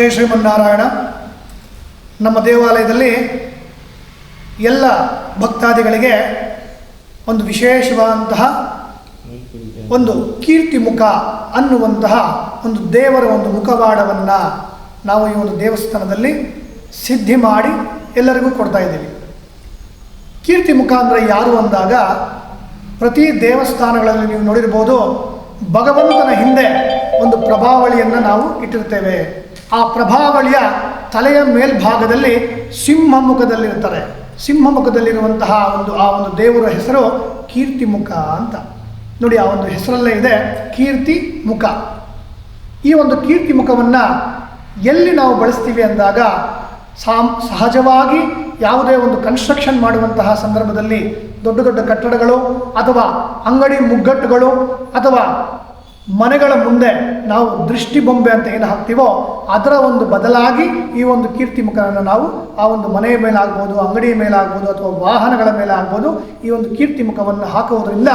ಜೈ ಶ್ರೀಮನ್ನಾರಾಯಣ. ನಮ್ಮ ದೇವಾಲಯದಲ್ಲಿ ಎಲ್ಲ ಭಕ್ತಾದಿಗಳಿಗೆ ಒಂದು ವಿಶೇಷವಾದಂತಹ ಒಂದು ಕೀರ್ತಿ ಮುಖ ಅನ್ನುವಂತಹ ಒಂದು ದೇವರ ಒಂದು ಮುಖವಾಡವನ್ನು ನಾವು ಈ ಒಂದು ದೇವಸ್ಥಾನದಲ್ಲಿ ಸಿದ್ಧಿ ಮಾಡಿ ಎಲ್ಲರಿಗೂ ಕೊಡ್ತಾ ಇದ್ದೀವಿ. ಕೀರ್ತಿ ಮುಖ ಅಂದರೆ ಯಾರು ಅಂದಾಗ ಪ್ರತಿ ದೇವಸ್ಥಾನಗಳಲ್ಲಿ ನೀವು ನೋಡಿರ್ಬೋದು ಭಗವಂತನ ಹಿಂದೆ ಒಂದು ಪ್ರಭಾವಳಿಯನ್ನು ನಾವು ಇಟ್ಟಿರ್ತೇವೆ. ಆ ಪ್ರಭಾವಳಿಯ ತಲೆಯ ಮೇಲ್ಭಾಗದಲ್ಲಿ ಸಿಂಹ ಮುಖದಲ್ಲಿರ್ತಾರೆ ಸಿಂಹ ಮುಖದಲ್ಲಿರುವಂತಹ ಒಂದು, ಆ ಒಂದು ದೇವರ ಹೆಸರು ಕೀರ್ತಿ ಮುಖ ಅಂತ. ನೋಡಿ, ಆ ಒಂದು ಹೆಸರಲ್ಲೇ ಇದೆ ಕೀರ್ತಿ ಮುಖ ಈ ಒಂದು ಕೀರ್ತಿ ಮುಖವನ್ನು ಎಲ್ಲಿ ನಾವು ಬಳಸ್ತೀವಿ ಅಂದಾಗ, ಸಾಮ್, ಸಹಜವಾಗಿ ಯಾವುದೇ ಒಂದು ಕನ್ಸ್ಟ್ರಕ್ಷನ್ ಮಾಡುವಂತಹ ಸಂದರ್ಭದಲ್ಲಿ ದೊಡ್ಡ ದೊಡ್ಡ ಕಟ್ಟಡಗಳು ಅಥವಾ ಅಂಗಡಿ ಮುಗ್ಗಟ್ಟುಗಳು ಅಥವಾ ಮನೆಗಳ ಮುಂದೆ ನಾವು ದೃಷ್ಟಿ ಬೊಂಬೆ ಅಂತ ಏನು ಹಾಕ್ತೀವೋ ಅದರ ಒಂದು ಬದಲಾಗಿ ಈ ಒಂದು ಕೀರ್ತಿ ಮುಖವನ್ನು ನಾವು ಆ ಒಂದು ಮನೆಯ ಮೇಲೆ ಆಗ್ಬೋದು ಅಂಗಡಿಯ ಮೇಲೆ ಆಗ್ಬೋದು ಅಥವಾ ವಾಹನಗಳ ಮೇಲೆ ಆಗ್ಬೋದು ಈ ಒಂದು ಕೀರ್ತಿ ಮುಖವನ್ನು ಹಾಕುವುದರಿಂದ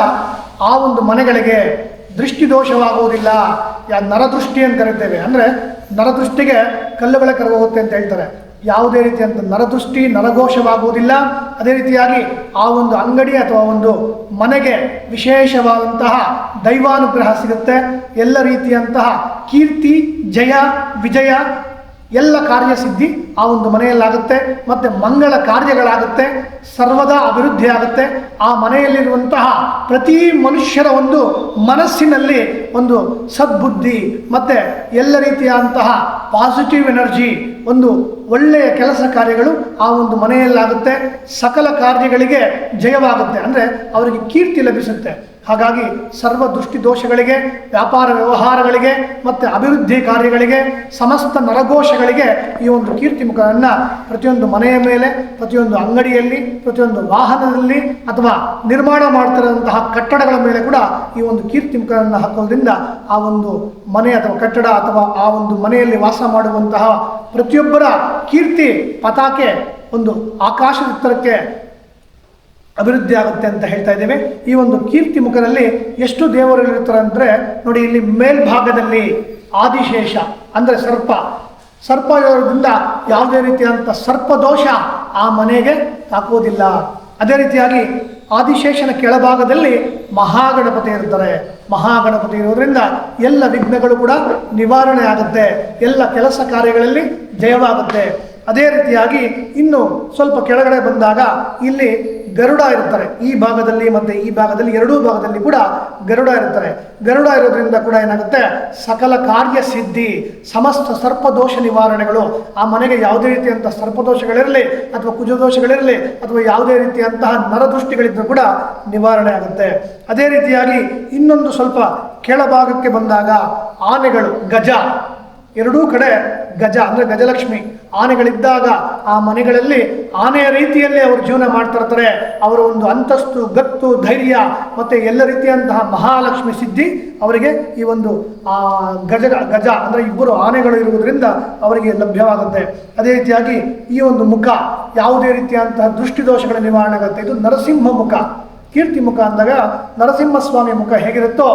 ಆ ಒಂದು ಮನೆಗಳಿಗೆ ದೃಷ್ಟಿ ದೋಷವಾಗುವುದಿಲ್ಲ ಯಾ ನರದೃಷ್ಟಿ ಅಂತ ಕರಿತೇವೆ. ಅಂದರೆ ನರದೃಷ್ಟಿಗೆ ಕಲ್ಲುಗಳ ಕರಗೋಗುತ್ತೆ ಅಂತ ಹೇಳ್ತಾರೆ. ಯಾವುದೇ ರೀತಿಯಂಥ ನರದೃಷ್ಟಿ, ನರಘೋಷವಾಗುವುದಿಲ್ಲ. ಅದೇ ರೀತಿಯಾಗಿ ಆ ಒಂದು ಅಂಗಡಿ ಅಥವಾ ಒಂದು ಮನೆಗೆ ವಿಶೇಷವಾದಂತಹ ದೈವಾನುಗ್ರಹ ಸಿಗುತ್ತೆ. ಎಲ್ಲ ರೀತಿಯಂತಹ ಕೀರ್ತಿ, ಜಯ, ವಿಜಯ ಎಲ್ಲ ಕಾರ್ಯಸಿದ್ಧಿ ಆ ಒಂದು ಮನೆಯಲ್ಲಾಗುತ್ತೆ, ಮತ್ತು ಮಂಗಳ ಕಾರ್ಯಗಳಾಗುತ್ತೆ, ಸರ್ವದಾ ಅಭಿವೃದ್ಧಿ ಆಗುತ್ತೆ. ಆ ಮನೆಯಲ್ಲಿರುವಂತಹ ಪ್ರತಿ ಮನುಷ್ಯರ ಒಂದು ಮನಸ್ಸಿನಲ್ಲಿ ಒಂದು ಸದ್ಬುದ್ಧಿ, ಮತ್ತು ಎಲ್ಲ ರೀತಿಯಾದಂತಹ ಪಾಸಿಟಿವ್ ಎನರ್ಜಿ ಒಂದು ಒಳ್ಳೆಯ ಕೆಲಸ ಕಾರ್ಯಗಳು ಆ ಒಂದು ಮನೆಯಲ್ಲಾಗುತ್ತೆ. ಸಕಲ ಕಾರ್ಯಗಳಿಗೆ ಜಯವಾಗುತ್ತೆ. ಅಂದರೆ ಅವರಿಗೆ ಕೀರ್ತಿ ಲಭಿಸುತ್ತೆ. ಹಾಗಾಗಿ ಸರ್ವ ದೃಷ್ಟಿ ದೋಷಗಳಿಗೆ, ವ್ಯಾಪಾರ ವ್ಯವಹಾರಗಳಿಗೆ ಮತ್ತು ಅಭಿವೃದ್ಧಿ ಕಾರ್ಯಗಳಿಗೆ, ಸಮಸ್ತ ನರಘೋಷಗಳಿಗೆ ಈ ಒಂದು ಕೀರ್ತಿ ಮುಖವನ್ನು ಪ್ರತಿಯೊಂದು ಮನೆಯ ಮೇಲೆ, ಪ್ರತಿಯೊಂದು ಅಂಗಡಿಯಲ್ಲಿ, ಪ್ರತಿಯೊಂದು ವಾಹನದಲ್ಲಿ ಅಥವಾ ನಿರ್ಮಾಣ ಮಾಡ್ತಿರೋಂತಹ ಕಟ್ಟಡಗಳ ಮೇಲೆ ಕೂಡ ಈ ಒಂದು ಕೀರ್ತಿ ಮುಖವನ್ನು ಹಾಕೋದ್ರಿಂದ ಆ ಒಂದು ಮನೆ ಅಥವಾ ಕಟ್ಟಡ ಅಥವಾ ಆ ಒಂದು ಮನೆಯಲ್ಲಿ ವಾಸ ಮಾಡುವಂತಹ ಪ್ರತಿಯೊಬ್ಬರ ಕೀರ್ತಿ ಪತಾಕೆ ಒಂದು ಆಕಾಶದ ಎತ್ತರಕ್ಕೆ ಅಭಿವೃದ್ಧಿ ಆಗುತ್ತೆ ಅಂತ ಹೇಳ್ತಾ ಇದ್ದೇವೆ. ಈ ಒಂದು ಕೀರ್ತಿ ಮುಖದಲ್ಲಿ ಎಷ್ಟು ದೇವರು ಇರ್ತಾರೆ ಅಂದರೆ ನೋಡಿ ಇಲ್ಲಿ ಮೇಲ್ಭಾಗದಲ್ಲಿ ಆದಿಶೇಷ, ಅಂದರೆ ಸರ್ಪ. ಸರ್ಪ ಇರೋದ್ರಿಂದ ಯಾವುದೇ ರೀತಿಯಾದಂಥ ಸರ್ಪದೋಷ ಆ ಮನೆಗೆ ತಾಕೋದಿಲ್ಲ ಅದೇ ರೀತಿಯಾಗಿ ಆದಿಶೇಷನ ಕೆಳಭಾಗದಲ್ಲಿ ಮಹಾಗಣಪತಿ ಇರ್ತಾರೆ. ಮಹಾಗಣಪತಿ ಇರೋದ್ರಿಂದ ಎಲ್ಲ ವಿಘ್ನಗಳು ಕೂಡ ನಿವಾರಣೆ ಆಗುತ್ತೆ. ಎಲ್ಲ ಕೆಲಸ ಕಾರ್ಯಗಳಲ್ಲಿ ಜಯವಾಗುತ್ತೆ. ಅದೇ ರೀತಿಯಾಗಿ ಇನ್ನು ಸ್ವಲ್ಪ ಕೆಳಗಡೆ ಬಂದಾಗ ಇಲ್ಲಿ ಗರುಡ ಇರ್ತಾರೆ. ಈ ಭಾಗದಲ್ಲಿ ಮತ್ತು ಈ ಭಾಗದಲ್ಲಿ ಎರಡೂ ಭಾಗದಲ್ಲಿ ಕೂಡ ಗರುಡ ಇರ್ತಾರೆ. ಗರುಡ ಇರೋದ್ರಿಂದ ಕೂಡ ಏನಾಗುತ್ತೆ? ಸಕಲ ಕಾರ್ಯ ಸಿದ್ಧಿ, ಸಮಸ್ತ ಸರ್ಪದೋಷ ನಿವಾರಣೆಗಳು, ಆ ಮನೆಗೆ ಯಾವುದೇ ರೀತಿಯಂಥ ಸರ್ಪದೋಷಗಳಿರಲಿ ಅಥವಾ ಕುಜದೋಷಗಳಿರಲಿ ಅಥವಾ ಯಾವುದೇ ರೀತಿಯಂತಹ ನರದೃಷ್ಟಿಗಳಿದ್ರು ಕೂಡ ನಿವಾರಣೆ ಆಗುತ್ತೆ. ಅದೇ ರೀತಿಯಾಗಿ ಇನ್ನೊಂದು ಸ್ವಲ್ಪ ಕೆಳಭಾಗಕ್ಕೆ ಬಂದಾಗ ಆನೆಗಳು, ಗಜ ಎರಡೂ ಕಡೆ ಗಜ ಅಂದರೆ ಗಜಲಕ್ಷ್ಮಿ. ಆನೆಗಳಿದ್ದಾಗ ಆ ಮನೆಗಳಲ್ಲಿ ಆನೆಯ ರೀತಿಯಲ್ಲಿ ಅವರು ಜೀವನ ಮಾಡ್ತಾ ಇರ್ತಾರೆ. ಅವರ ಒಂದು ಅಂತಸ್ತು, ಗತ್ತು, ಧೈರ್ಯ ಮತ್ತು ಎಲ್ಲ ರೀತಿಯಂತಹ ಮಹಾಲಕ್ಷ್ಮಿ ಸಿದ್ಧಿ ಅವರಿಗೆ ಈ ಒಂದು, ಆ, ಗಜ ಗಜ ಅಂದರೆ ಇಬ್ಬರು ಆನೆಗಳು ಇರುವುದರಿಂದ ಅವರಿಗೆ ಲಭ್ಯವಾಗುತ್ತೆ. ಅದೇ ರೀತಿಯಾಗಿ ಈ ಒಂದು ಮುಖ ಯಾವುದೇ ರೀತಿಯಂತಹ ದೃಷ್ಟಿದೋಷಗಳ ನಿವಾರಣೆ ಆಗುತ್ತೆ. ಇದು ನರಸಿಂಹ ಮುಖ. ಕೀರ್ತಿ ಮುಖ ಅಂದಾಗ ನರಸಿಂಹಸ್ವಾಮಿ ಮುಖ ಹೇಗಿರುತ್ತೋ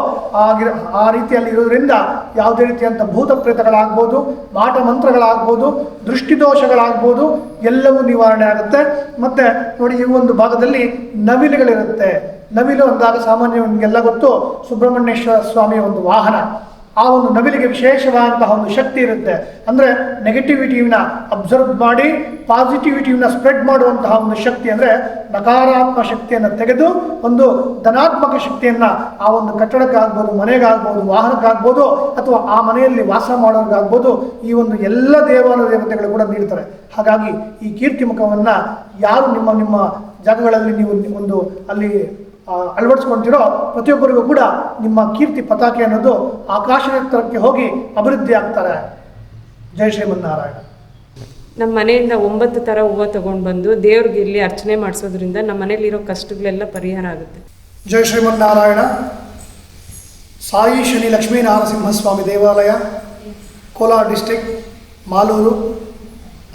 ಆಗಿರ ಆ ರೀತಿಯಲ್ಲಿ ಇರೋದ್ರಿಂದ ಯಾವುದೇ ರೀತಿಯಂಥ ಭೂತ ಪ್ರೇತಗಳಾಗ್ಬೋದು, ಮಾಟ ಮಂತ್ರಗಳಾಗ್ಬೋದು ದೃಷ್ಟಿದೋಷಗಳಾಗ್ಬೋದು ಎಲ್ಲವೂ ನಿವಾರಣೆ ಆಗುತ್ತೆ. ಮತ್ತು ನೋಡಿ ಈ ಒಂದು ಭಾಗದಲ್ಲಿ ನವಿಲುಗಳಿರುತ್ತೆ. ನವಿಲು ಅಂದಾಗ ಸಾಮಾನ್ಯ ನಿಮಗೆಲ್ಲ ಗೊತ್ತು, ಸುಬ್ರಹ್ಮಣ್ಯೇಶ್ವರ ಸ್ವಾಮಿಯ ಒಂದು ವಾಹನ. ಆ ಒಂದು ನವಿಲಿಗೆ ವಿಶೇಷವಾದಂತಹ ಒಂದು ಶಕ್ತಿ ಇರುತ್ತೆ. ಅಂದರೆ ನೆಗೆಟಿವಿಟಿನ ಅಬ್ಸರ್ವ್ ಮಾಡಿ ಪಾಸಿಟಿವಿಟಿನ ಸ್ಪ್ರೆಡ್ ಮಾಡುವಂತಹ ಒಂದು ಶಕ್ತಿ ಅಂದರೆ ನಕಾರಾತ್ಮಕ ಶಕ್ತಿಯನ್ನು ತೆಗೆದು ಒಂದು ಧನಾತ್ಮಕ ಶಕ್ತಿಯನ್ನು ಆ ಒಂದು ಕಟ್ಟಡಕ್ಕಾಗ್ಬೋದು, ಮನೆಗಾಗ್ಬೋದು, ವಾಹನಕ್ಕಾಗ್ಬೋದು, ಅಥವಾ ಆ ಮನೆಯಲ್ಲಿ ವಾಸ ಮಾಡೋರ್ಗಾಗ್ಬೋದು, ಈ ಒಂದು ಎಲ್ಲ ದೇವಾನು ದೇವತೆಗಳು ಕೂಡ ನೀಡ್ತಾರೆ. ಹಾಗಾಗಿ ಈ ಕೀರ್ತಿ ಮುಖವನ್ನು ಯಾರು ನಿಮ್ಮ ನಿಮ್ಮ ಜಾಗಗಳಲ್ಲಿ ನೀವು ಒಂದು ಅಲ್ಲಿ ಅಳವಡಿಸ್ಕೊಂತೀರೋ ಪ್ರತಿಯೊಬ್ಬರಿಗೂ ಕೂಡ ನಿಮ್ಮ ಕೀರ್ತಿ ಪತಾಕೆ ಅನ್ನೋದು ಆಕಾಶ ಎತ್ತರಕ್ಕೆ ಹೋಗಿ ಅಭಿವೃದ್ಧಿ ಆಗ್ತಾರೆ. ಜಯ ಶ್ರೀಮನ್ನಾರಾಯಣ. ನಮ್ಮ ಮನೆಯಿಂದ ಒಂಬತ್ತು ಥರ ಹೂವು ತಗೊಂಡು ಬಂದು ದೇವ್ರಿಗೆ ಇಲ್ಲಿ ಅರ್ಚನೆ ಮಾಡಿಸೋದ್ರಿಂದ ನಮ್ಮ ಮನೇಲಿರೋ ಕಷ್ಟಗಳೆಲ್ಲ ಪರಿಹಾರ ಆಗುತ್ತೆ. ಜಯ ಶ್ರೀಮನ್ನಾರಾಯಣ. ಸಾಯಿ ಶನಿ ಲಕ್ಷ್ಮೀ ನಾರಸಿಂಹಸ್ವಾಮಿ ದೇವಾಲಯ ಕೋಲಾರ ಡಿಸ್ಟಿಕ್ ಮಾಲೂರು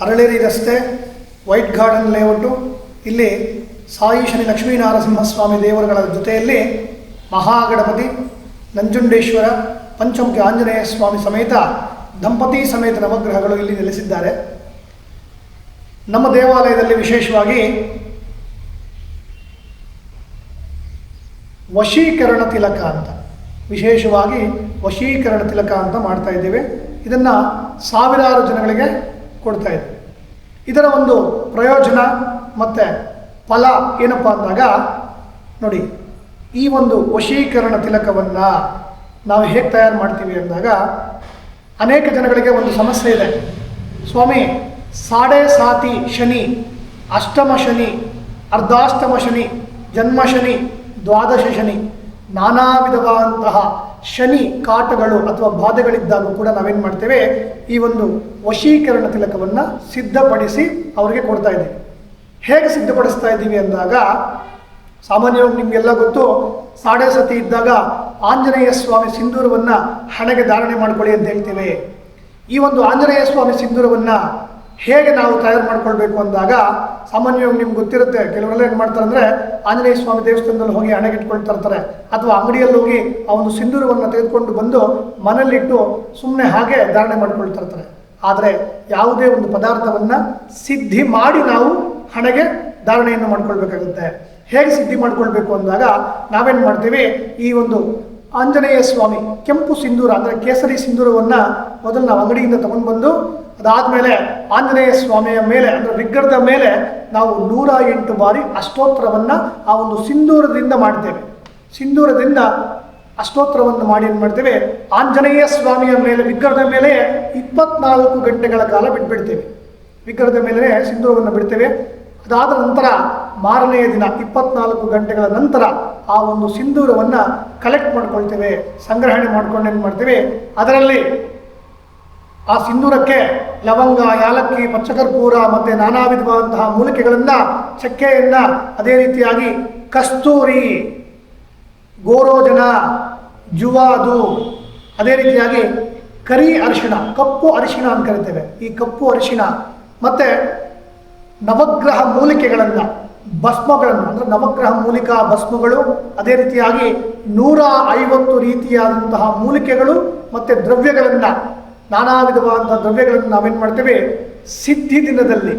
ಅರಳೇರಿ ರಸ್ತೆ ವೈಟ್ ಗಾರ್ಡನ್ ಲೇಔಟು ಇಲ್ಲಿ ಸಾಯಿ ಶನಿ ಲಕ್ಷ್ಮೀನಾರಸಿಂಹಸ್ವಾಮಿ ದೇವರುಗಳ ಜೊತೆಯಲ್ಲಿ ಮಹಾಗಣಪತಿ ನಂಜುಂಡೇಶ್ವರ, ಪಂಚಮುಖಿ ಆಂಜನೇಯ ಸ್ವಾಮಿ ಸಮೇತ ದಂಪತಿ ಸಮೇತ ನವಗ್ರಹಗಳು ಇಲ್ಲಿ ನೆಲೆಸಿದ್ದಾರೆ. ನಮ್ಮ ದೇವಾಲಯದಲ್ಲಿ ವಿಶೇಷವಾಗಿ ವಶೀಕರಣ ತಿಲಕ ಅಂತ, ವಿಶೇಷವಾಗಿ ವಶೀಕರಣ ತಿಲಕ ಅಂತ ಮಾಡ್ತಾ ಇದ್ದೇವೆ. ಇದನ್ನು ಸಾವಿರಾರು ಜನಗಳಿಗೆ ಕೊಡ್ತಾ ಇದ್ದೇವೆ. ಇದರ ಒಂದು ಪ್ರಯೋಜನ ಮತ್ತು ಫಲ ಏನಪ್ಪ ಅಂದಾಗ, ನೋಡಿ, ಈ ಒಂದು ವಶೀಕರಣ ತಿಲಕವನ್ನು ನಾವು ಹೇಗೆ ತಯಾರು ಮಾಡ್ತೀವಿ ಅಂದಾಗ, ಅನೇಕ ಜನಗಳಿಗೆ ಒಂದು ಸಮಸ್ಯೆ ಇದೆ. ಸ್ವಾಮಿ, ಸಾಡೆ ಸಾತಿ ಶನಿ, ಅಷ್ಟಮ ಶನಿ, ಅರ್ಧಾಷ್ಟಮ ಶನಿ, ಜನ್ಮ ಶನಿ, ದ್ವಾದಶ ಶನಿ, ನಾನಾ ವಿಧವಾದಂತಹ ಶನಿ ಕಾಟಗಳು ಅಥವಾ ಬಾಧೆಗಳಿದ್ದಾಗ ಕೂಡ ನಾವೇನು ಮಾಡ್ತೇವೆ, ಈ ಒಂದು ವಶೀಕರಣ ತಿಲಕವನ್ನು ಸಿದ್ಧಪಡಿಸಿ ಅವರಿಗೆ ಕೊಡ್ತಾ ಇದ್ದೀವಿ. ಹೇಗೆ ಸಿದ್ಧಪಡಿಸ್ತಾ ಇದ್ದೀವಿ ಅಂದಾಗ, ಸಾಮಾನ್ಯವಾಗಿ ನಿಮಗೆಲ್ಲ ಗೊತ್ತು, ಸಾಡೆ ಸತಿ ಇದ್ದಾಗ ಆಂಜನೇಯ ಸ್ವಾಮಿ ಸಿಂಧೂರವನ್ನು ಹಣೆಗೆ ಧಾರಣೆ ಮಾಡಿಕೊಳ್ಳಿ ಅಂತ ಹೇಳ್ತೇವೆ. ಈ ಒಂದು ಆಂಜನೇಯ ಸ್ವಾಮಿ ಸಿಂಧೂರವನ್ನು ಹೇಗೆ ನಾವು ತಯಾರು ಮಾಡ್ಕೊಳ್ಬೇಕು ಅಂದಾಗ, ಸಾಮಾನ್ಯವಾಗಿ ನಿಮ್ಗೆ ಗೊತ್ತಿರುತ್ತೆ, ಕೆಲವರೆಲ್ಲ ಏನು ಮಾಡ್ತಾರೆ ಅಂದರೆ ಆಂಜನೇಯ ಸ್ವಾಮಿ ದೇವಸ್ಥಾನದಲ್ಲಿ ಹೋಗಿ ಹಣೆಗೆ ಇಟ್ಕೊಳ್ತಾ ಇರ್ತಾರೆ ಅಥವಾ ಅಂಗಡಿಯಲ್ಲಿ ಹೋಗಿ ಆ ಒಂದು ಸಿಂಧೂರವನ್ನು ತೆಗೆದುಕೊಂಡು ಬಂದು ಮನೆಯಲ್ಲಿಟ್ಟು ಸುಮ್ಮನೆ ಹಾಗೆ ಧಾರಣೆ ಮಾಡ್ಕೊಳ್ತಾ ಇರ್ತಾರೆ. ಆದರೆ ಯಾವುದೇ ಒಂದು ಪದಾರ್ಥವನ್ನು ಸಿದ್ಧಿ ಮಾಡಿ ನಾವು ಹಣೆಗೆ ಧಾರಣೆಯನ್ನು ಮಾಡ್ಕೊಳ್ಬೇಕಾಗುತ್ತೆ. ಹೇಗೆ ಸಿದ್ಧಿ ಮಾಡ್ಕೊಳ್ಬೇಕು ಅಂದಾಗ ನಾವೇನು ಮಾಡ್ತೀವಿ? ಈ ಒಂದು ಆಂಜನೇಯ ಸ್ವಾಮಿ ಕೆಂಪು ಸಿಂಧೂರ ಅಂದರೆ ಕೇಸರಿ ಸಿಂಧೂರವನ್ನು ಮೊದಲು ನಾವು ಅಂಗಡಿಯಿಂದ ತಗೊಂಡು ಬಂದು ಅದಾದಮೇಲೆ ಆಂಜನೇಯ ಸ್ವಾಮಿಯ ಮೇಲೆ ಅಂದರೆ ವಿಗ್ರಹದ ಮೇಲೆ ನಾವು ನೂರ ಎಂಟು ಬಾರಿ ಅಷ್ಟೋತ್ತರವನ್ನು ಆ ಒಂದು ಸಿಂಧೂರದಿಂದ ಮಾಡ್ತೇವೆ. ಸಿಂಧೂರದಿಂದ ಅಷ್ಟೋತ್ತರವನ್ನು ಮಾಡಿ ಏನು ಮಾಡ್ತೇವೆ? ಆಂಜನೇಯ ಸ್ವಾಮಿಯ ಮೇಲೆ, ವಿಗ್ರಹದ ಮೇಲೆ ಇಪ್ಪತ್ನಾಲ್ಕು ಗಂಟೆಗಳ ಕಾಲ ಬಿಟ್ಬಿಡ್ತೇವೆ. ವಿಗ್ರಹದ ಮೇಲೆ ಸಿಂಧೂರವನ್ನು ಬಿಡ್ತೇವೆ. ಅದಾದ ನಂತರ ಮಾರನೆಯ ದಿನ, ಇಪ್ಪತ್ನಾಲ್ಕು ಗಂಟೆಗಳ ನಂತರ ಆ ಒಂದು ಸಿಂಧೂರವನ್ನು ಕಲೆಕ್ಟ್ ಮಾಡ್ಕೊಳ್ತೇವೆ. ಸಂಗ್ರಹಣೆ ಮಾಡ್ಕೊಂಡು ಏನು ಮಾಡ್ತೇವೆ? ಅದರಲ್ಲಿ ಆ ಸಿಂಧೂರಕ್ಕೆ ಲವಂಗ, ಯಾಲಕ್ಕಿ, ಪಚ್ಚಕರ್ಪೂರ ಮತ್ತು ನಾನಾ ವಿಧವಾದಂತಹ ಮೂಲಿಕೆಗಳನ್ನು, ಚಕ್ಕೆಯನ್ನು ಅದೇ ರೀತಿಯಾಗಿ ಕಸ್ತೂರಿ ಗೋರೋಜನ ಜುವಾದು. ಅದೇ ರೀತಿಯಾಗಿ ಕರಿ ಅರಿಶಿಣ, ಕಪ್ಪು ಅರಿಶಿಣ ಅಂತ ಕರಿತೇವೆ. ಈ ಕಪ್ಪು ಅರಿಶಿಣ ಮತ್ತು ನವಗ್ರಹ ಮೂಲಿಕೆಗಳನ್ನು, ಭಸ್ಮಗಳನ್ನು, ಅಂದರೆ ನವಗ್ರಹ ಮೂಲಿಕಾ ಭಸ್ಮಗಳು, ಅದೇ ರೀತಿಯಾಗಿ ನೂರ ಐವತ್ತು ರೀತಿಯಾದಂತಹ ಮೂಲಿಕೆಗಳು ಮತ್ತು ದ್ರವ್ಯಗಳನ್ನು, ನಾನಾ ವಿಧವಾದಂಥ ದ್ರವ್ಯಗಳನ್ನು ನಾವೇನು ಮಾಡ್ತೇವೆ? ಸಿದ್ಧಿ ದಿನದಲ್ಲಿ,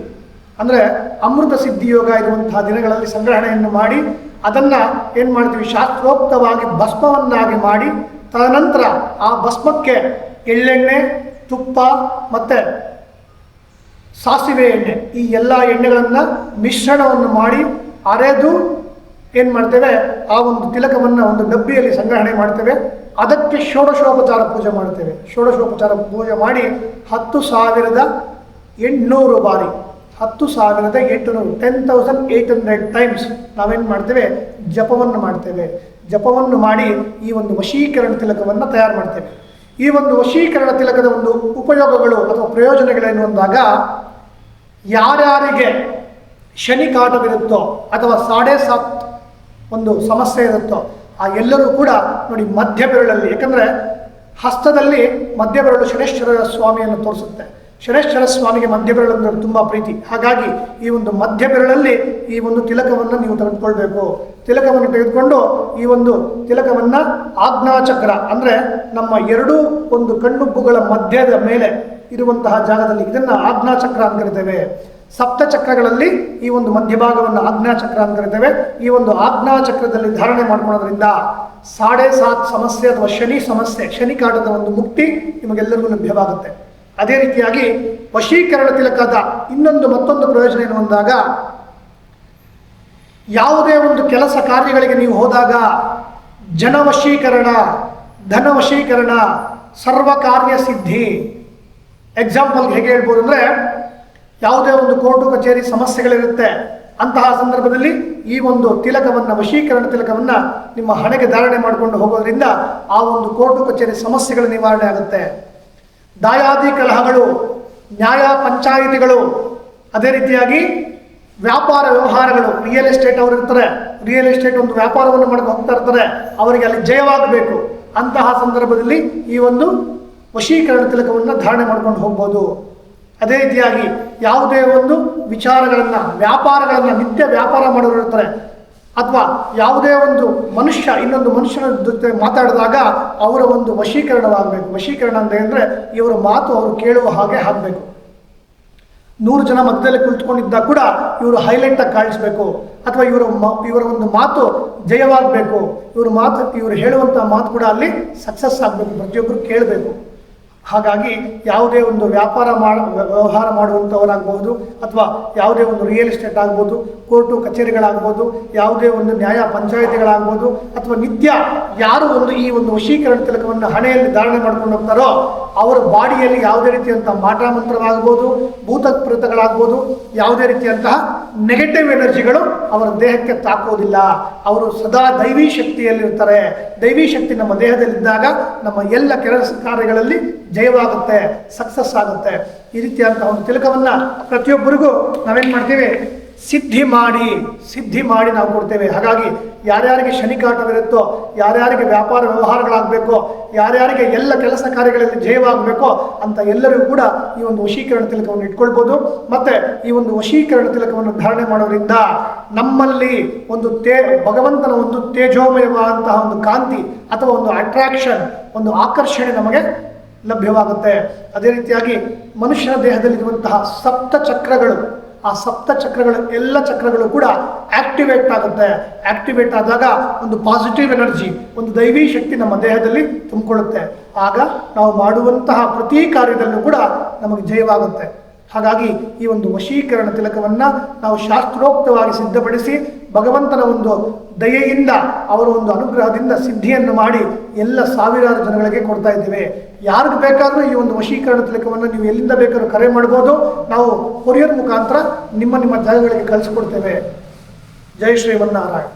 ಅಂದರೆ ಅಮೃತ ಸಿದ್ಧಿಯೋಗ ಇರುವಂತಹ ದಿನಗಳಲ್ಲಿ ಸಂಗ್ರಹಣೆಯನ್ನು ಮಾಡಿ ಅದನ್ನು ಏನು ಮಾಡ್ತೀವಿ ಶಾಸ್ತ್ರೋಕ್ತವಾಗಿ ಭಸ್ಮವನ್ನಾಗಿ ಮಾಡಿ, ತದನಂತರ ಆ ಭಸ್ಮಕ್ಕೆ ಎಳ್ಳೆಣ್ಣೆ, ತುಪ್ಪ ಮತ್ತು ಸಾಸಿವೆ ಎಣ್ಣೆ, ಈ ಎಲ್ಲ ಎಣ್ಣೆಗಳನ್ನು ಮಿಶ್ರಣವನ್ನು ಮಾಡಿ ಅರೆದು ಏನು ಮಾಡ್ತೇವೆ? ಆ ಒಂದು ತಿಲಕವನ್ನು ಒಂದು ಡಬ್ಬಿಯಲ್ಲಿ ಸಂಗ್ರಹಣೆ ಮಾಡ್ತೇವೆ. ಅದಕ್ಕೆ ಷೋಡಶೋಪಚಾರ ಪೂಜೆ ಮಾಡ್ತೇವೆ. ಷೋಡಶೋಪಚಾರ ಪೂಜೆ ಮಾಡಿ ಹತ್ತು ಸಾವಿರದ ಎಂಟುನೂರು ಬಾರಿ. ಹತ್ತು ಸಾವಿರದ ಎಂಟುನೂರು ten thousand eight hundred times ನಾವೇನು ಮಾಡ್ತೇವೆ? ಜಪವನ್ನು ಮಾಡ್ತೇವೆ. ಜಪವನ್ನು ಮಾಡಿ ಈ ಒಂದು ವಶೀಕರಣ ತಿಲಕವನ್ನು ತಯಾರು ಮಾಡ್ತೇವೆ. ಈ ಒಂದು ವಶೀಕರಣ ತಿಲಕದ ಒಂದು ಉಪಯೋಗಗಳು ಅಥವಾ ಪ್ರಯೋಜನಗಳೇನು ಅಂದಾಗ, ಯಾರ್ಯಾರಿಗೆ ಶನಿ ಕಾಟವಿರುತ್ತೋ ಅಥವಾ ಸಾಡೆ ಸಾತ್ ಒಂದು ಸಮಸ್ಯೆ ಇರುತ್ತೋ, ಆ ಎಲ್ಲರೂ ಕೂಡ ನೋಡಿ ಮಧ್ಯ ಬೆರಳಲ್ಲಿ ಯಾಕಂದರೆ ಹಸ್ತದಲ್ಲಿ ಮಧ್ಯ ಬೆರಳು ಶನೇಶ್ವರ ಸ್ವಾಮಿಯನ್ನು ತೋರಿಸುತ್ತೆ. ಶನೇಶ್ವರ ಸ್ವಾಮಿಗೆ ಮಧ್ಯ ಬೆರಳು ಅಂದರೆ ತುಂಬ ಪ್ರೀತಿ. ಹಾಗಾಗಿ ಈ ಒಂದು ಮಧ್ಯ ಬೆರಳಲ್ಲಿ ಈ ಒಂದು ತಿಲಕವನ್ನು ನೀವು ತೆಗೆದುಕೊಳ್ಬೇಕು. ತಿಲಕವನ್ನು ತೆಗೆದುಕೊಂಡು ಈ ಒಂದು ತಿಲಕವನ್ನು ಆಜ್ಞಾಚಕ್ರ, ಅಂದರೆ ನಮ್ಮ ಎರಡೂ ಒಂದು ಕಣ್ಣುಬ್ಬುಗಳ ಮಧ್ಯದ ಮೇಲೆ ಇರುವಂತಹ ಜಾಗದಲ್ಲಿ ಇದನ್ನು ಆಜ್ಞಾಚಕ್ರ ಅಂತ ಕರಿತೇವೆ. ಸಪ್ತ ಚಕ್ರಗಳಲ್ಲಿ ಈ ಒಂದು ಮಧ್ಯಭಾಗವನ್ನು ಆಜ್ಞಾಚಕ್ರ ಅಂತ ಕರಿತೇವೆ. ಈ ಒಂದು ಆಜ್ಞಾಚಕ್ರದಲ್ಲಿ ಧಾರಣೆ ಮಾಡ್ಕೊಳ್ಳೋದ್ರಿಂದ ಸಾಡೆ ಸಾತ್ ಸಮಸ್ಯೆ ಅಥವಾ ಶನಿ ಸಮಸ್ಯೆ ಶನಿ ಕಾಟದ ಒಂದು ಮುಕ್ತಿ ನಿಮಗೆಲ್ಲರಿಗೂ ಲಭ್ಯವಾಗುತ್ತೆ. ಅದೇ ರೀತಿಯಾಗಿ ವಶೀಕರಣ ತಿಲಕದ ಇನ್ನೊಂದು ಮತ್ತೊಂದು ಪ್ರಯೋಜನ ಏನು ಅಂದಾಗ, ಯಾವುದೇ ಒಂದು ಕೆಲಸ ಕಾರ್ಯಗಳಿಗೆ ನೀವು ಹೋದಾಗ ಜನವಶೀಕರಣ, ಧನವಶೀಕರಣ ಸರ್ವ ಕಾರ್ಯ ಸಿದ್ಧಿ. ಎಕ್ಸಾಂಪಲ್ಗೆ ಹೇಗೆ ಹೇಳ್ಬೋದು ಅಂದರೆ, ಯಾವುದೇ ಒಂದು ಕೋರ್ಟು ಕಚೇರಿ ಸಮಸ್ಯೆಗಳಿರುತ್ತೆ, ಅಂತಹ ಸಂದರ್ಭದಲ್ಲಿ ಈ ಒಂದು ತಿಲಕವನ್ನು, ವಶೀಕರಣ ತಿಲಕವನ್ನು ನಿಮ್ಮ ಹಣೆಗೆ ಧಾರಣೆ ಮಾಡಿಕೊಂಡು ಹೋಗೋದ್ರಿಂದ ಆ ಒಂದು ಕೋರ್ಟು ಕಚೇರಿ ಸಮಸ್ಯೆಗಳ ನಿವಾರಣೆ ಆಗುತ್ತೆ. ದಾಯಾದಿ ಕಲಹಗಳು, ನ್ಯಾಯ ಪಂಚಾಯಿತಿಗಳು, ಅದೇ ರೀತಿಯಾಗಿ ವ್ಯಾಪಾರ ವ್ಯವಹಾರಗಳು ರಿಯಲ್ ಎಸ್ಟೇಟ್ ಅವರು ಇರ್ತಾರೆ. ರಿಯಲ್ ಎಸ್ಟೇಟ್ ಒಂದು ವ್ಯಾಪಾರವನ್ನು ಮಾಡಕ್ಕೆ ಹೋಗ್ತಾ ಇರ್ತಾರೆ. ಅವರಿಗೆ ಅಲ್ಲಿ ಜಯವಾಗಬೇಕು. ಅಂತಹ ಸಂದರ್ಭದಲ್ಲಿ ಈ ಒಂದು ವಶೀಕರಣ ತಿಲಕವನ್ನು ಧಾರಣೆ ಮಾಡ್ಕೊಂಡು ಹೋಗ್ಬೋದು. ಅದೇ ರೀತಿಯಾಗಿ ಯಾವುದೇ ಒಂದು ವಿಚಾರಗಳನ್ನು, ವ್ಯಾಪಾರಗಳನ್ನು, ನಿತ್ಯ ವ್ಯಾಪಾರ ಮಾಡೋರು ಇರ್ತಾರೆ. ಅಥವಾ ಯಾವುದೇ ಒಂದು ಮನುಷ್ಯ, ಇನ್ನೊಂದು ಮನುಷ್ಯನ ಜೊತೆ ಮಾತಾಡಿದಾಗ ಅವರ ಒಂದು ವಶೀಕರಣವಾಗಬೇಕು. ವಶೀಕರಣ ಅಂತ ಅಂದರೆ ಇವರ ಮಾತು ಅವರು ಕೇಳುವ ಹಾಗೆ ಆಗಬೇಕು ನೂರು ಜನ ಮಧ್ಯದಲ್ಲಿ ಕುಳಿತುಕೊಂಡಿದ್ದಾಗ ಕೂಡ ಇವರು ಹೈಲೈಟ್ ಆಗಿ ಕಾಣಿಸ್ಬೇಕು. ಅಥವಾ ಇವರ ಇವರ ಒಂದು ಮಾತು ಜಯವಾಗಬೇಕು. ಇವರ ಮಾತು, ಇವರು ಹೇಳುವಂಥ ಮಾತು ಕೂಡ ಅಲ್ಲಿ ಸಕ್ಸಸ್ ಆಗಬೇಕು. ಪ್ರತಿಯೊಬ್ಬರು ಕೇಳಬೇಕು. ಹಾಗಾಗಿ ಯಾವುದೇ ಒಂದು ವ್ಯಾಪಾರ ಮಾಡ ವ್ಯವಹಾರ ಮಾಡುವಂಥವರಾಗ್ಬೋದು ಅಥವಾ ಯಾವುದೇ ಒಂದು ರಿಯಲ್ ಎಸ್ಟೇಟ್ ಆಗ್ಬೋದು ಕೋರ್ಟು ಕಚೇರಿಗಳಾಗ್ಬೋದು, ಯಾವುದೇ ಒಂದು ನ್ಯಾಯ ಪಂಚಾಯಿತಿಗಳಾಗ್ಬೋದು ಅಥವಾ ನಿತ್ಯ ಯಾರು ಒಂದು ಈ ಒಂದು ವಶೀಕರಣ ತಿಲಕವನ್ನು ಹಣೆಯಲ್ಲಿ ಧಾರಣೆ ಮಾಡ್ಕೊಂಡು ಹೋಗ್ತಾರೋ ಅವರ ಬಾಡಿಯಲ್ಲಿ ಯಾವುದೇ ರೀತಿಯಂತಹ ಮಾಟ ಭೂತ ಪ್ರೇತಗಳಾಗ್ಬೋದು ಯಾವುದೇ ರೀತಿಯಂತಹ ನೆಗೆಟಿವ್ ಎನರ್ಜಿಗಳು ಅವರ ದೇಹಕ್ಕೆ ತಾಕೋದಿಲ್ಲ. ಅವರು ಸದಾ ದೈವಿ ಶಕ್ತಿಯಲ್ಲಿರ್ತಾರೆ. ದೈವಿ ಶಕ್ತಿ ನಮ್ಮ ದೇಹದಲ್ಲಿದ್ದಾಗ ನಮ್ಮ ಎಲ್ಲ ಕೆಲಸ ಕಾರ್ಯಗಳಲ್ಲಿ ಜಯವಾಗುತ್ತೆ ಸಕ್ಸಸ್ ಆಗುತ್ತೆ. ಈ ರೀತಿಯಾದಂತಹ ಒಂದು ತಿಲಕವನ್ನು ಪ್ರತಿಯೊಬ್ಬರಿಗೂ ನಾವೇನು ಮಾಡ್ತೀವಿ? ಸಿದ್ಧಿ ಮಾಡಿ ಸಿದ್ಧಿ ಮಾಡಿ ನಾವು ಕೊಡ್ತೇವೆ. ಹಾಗಾಗಿ ಯಾರ್ಯಾರಿಗೆ ಶನಿಕಾಟವಿರುತ್ತೋ ಯಾರ್ಯಾರಿಗೆ ವ್ಯಾಪಾರ ವ್ಯವಹಾರಗಳಾಗಬೇಕೋ, ಯಾರ್ಯಾರಿಗೆ ಎಲ್ಲ ಕೆಲಸ ಕಾರ್ಯಗಳಲ್ಲಿ ಜಯವಾಗಬೇಕೋ ಅಂತ ಎಲ್ಲರಿಗೂ ಕೂಡ ಈ ಒಂದು ವಶೀಕರಣ ತಿಲಕವನ್ನು ಇಟ್ಕೊಳ್ಬೋದು. ಮತ್ತೆ ಈ ಒಂದು ವಶೀಕರಣ ತಿಲಕವನ್ನು ಧಾರಣೆ ಮಾಡೋದ್ರಿಂದ ನಮ್ಮಲ್ಲಿ ಒಂದು ತೇ, ಭಗವಂತನ ಒಂದು ತೇಜೋಮಯವಾದಂತಹ ಒಂದು ಕಾಂತಿ ಅಥವಾ ಒಂದು ಅಟ್ರಾಕ್ಷನ್ ಒಂದು ಆಕರ್ಷಣೆ ನಮಗೆ ಲಭ್ಯವಾಗುತ್ತೆ. ಅದೇ ರೀತಿಯಾಗಿ ಮನುಷ್ಯನ ದೇಹದಲ್ಲಿರುವಂತಹ ಸಪ್ತ ಚಕ್ರಗಳು ಆ ಸಪ್ತ ಚಕ್ರಗಳು ಎಲ್ಲ ಚಕ್ರಗಳು ಕೂಡ ಆಕ್ಟಿವೇಟ್ ಆಗುತ್ತೆ. ಆಕ್ಟಿವೇಟ್ ಆದಾಗ ಒಂದು ಪಾಸಿಟಿವ್ ಎನರ್ಜಿ ಒಂದು ದೈವಿ ಶಕ್ತಿ ನಮ್ಮ ದೇಹದಲ್ಲಿ ತುಂಬಿಕೊಳ್ಳುತ್ತೆ. ಆಗ ನಾವು ಮಾಡುವಂತಹ ಪ್ರತಿ ಕಾರ್ಯದಲ್ಲೂ ಕೂಡ ನಮಗೆ ಜಯವಾಗುತ್ತೆ. ಹಾಗಾಗಿ ಈ ಒಂದು ವಶೀಕರಣ ತಿಲಕವನ್ನ ನಾವು ಶಾಸ್ತ್ರೋಕ್ತವಾಗಿ ಸಿದ್ಧಪಡಿಸಿ ಭಗವಂತನ ಒಂದು ದಯೆಯಿಂದ ಅವರ ಒಂದು ಅನುಗ್ರಹದಿಂದ ಸಿದ್ಧಿಯನ್ನು ಮಾಡಿ ಎಲ್ಲ ಸಾವಿರಾರು ಜನಗಳಿಗೆ ಕೊಡ್ತಾ ಇದ್ದೇವೆ. ಯಾರಿಗೆ ಬೇಕಾದರೂ ಈ ಒಂದು ವಶೀಕರಣ ತಿಲಕವನ್ನು ನೀವು ಎಲ್ಲಿಂದ ಬೇಕಾದ್ರೂ ಕರೆ ಮಾಡ್ಬೋದು. ನಾವು ಕೊರಿಯರ್ ಮುಖಾಂತರ ನಿಮ್ಮ ನಿಮ್ಮ ಜಾಗಗಳಿಗೆ ಕಳಿಸ್ಕೊಡ್ತೇವೆ. ಜೈ ಶ್ರೀಮನ್ನಾರಾಯಣ